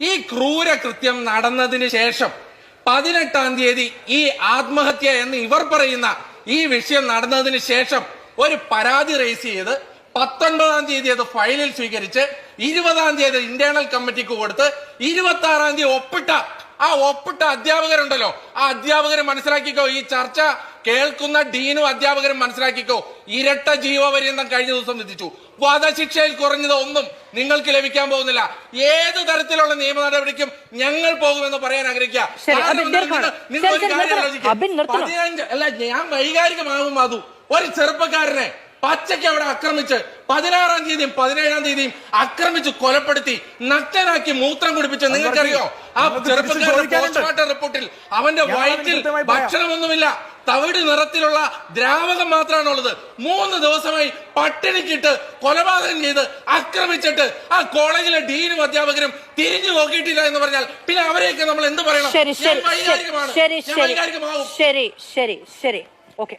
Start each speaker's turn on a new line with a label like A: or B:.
A: ഈ ക്രൂര കൃത്യം നടന്നതിന് ശേഷം പതിനെട്ടാം തീയതി ഈ ആത്മഹത്യ എന്ന് ഇവർ പറയുന്ന ഈ വിഷയം നടന്നതിന് ശേഷം ഒരു പരാതി റേസ് ചെയ്ത് പത്തൊൻപതാം തീയതി അത് ഫയലിൽ സ്വീകരിച്ച് ഇരുപതാം തീയതി ഇന്റേണൽ കമ്മിറ്റിക്ക് കൊടുത്ത് ഇരുപത്തി ആറാം തീയതി ഒപ്പിട്ട ആ ഒപ്പിട്ട അധ്യാപകരുണ്ടല്ലോ. ആ അധ്യാപകരെ മനസ്സിലാക്കിക്കോ ഈ ചർച്ച കേൾക്കുന്ന ഡീനും അധ്യാപകരും മനസ്സിലാക്കിക്കോ. ഇരട്ട ജീവപര്യന്തം കഴിഞ്ഞ ദിവസം വിധിച്ചു. വധശിക്ഷയിൽ കുറഞ്ഞത് ഒന്നും നിങ്ങൾക്ക് ലഭിക്കാൻ പോകുന്നില്ല. ഏത് തരത്തിലുള്ള നിയമ നടപടിക്കും ഞങ്ങൾ പോകുമെന്ന് പറയാൻ ആഗ്രഹിക്കുക. പതിനഞ്ച് അല്ല ഞാൻ വൈകാരികമാകും മാധു. ഒരു ചെറുപ്പക്കാരനെ പച്ചയ്ക്ക് അവിടെ ആക്രമിച്ച് പതിനാറാം തീയതിയും പതിനേഴാം തീയതിയും ആക്രമിച്ച് കൊലപ്പെടുത്തി നഗ്നനാക്കി മൂത്രം കുടിപ്പിച്ച്. നിങ്ങൾക്കറിയോ? ആ ചെറുപ്പക്കാരുടെ. പോസ്റ്റ്മോർട്ടം റിപ്പോർട്ടിൽ അവന്റെ വയറ്റിൽ ഭക്ഷണമൊന്നുമില്ല. തവിട് നിറത്തിലുള്ള ദ്രാവകം മാത്രമാണുള്ളത്. മൂന്ന് ദിവസമായി പട്ടിണിക്കിട്ട് കൊലപാതകം ചെയ്ത് ആക്രമിച്ചിട്ട് ആ കോളേജിലെ ഡീനും അധ്യാപകരും തിരിഞ്ഞു നോക്കിയിട്ടില്ല എന്ന് പറഞ്ഞാൽ പിന്നെ അവരെയൊക്കെ നമ്മൾ എന്ത് പറയണം?
B: ശരി ശരി ശരി ശരി ശരി ശരി. ഓക്കെ.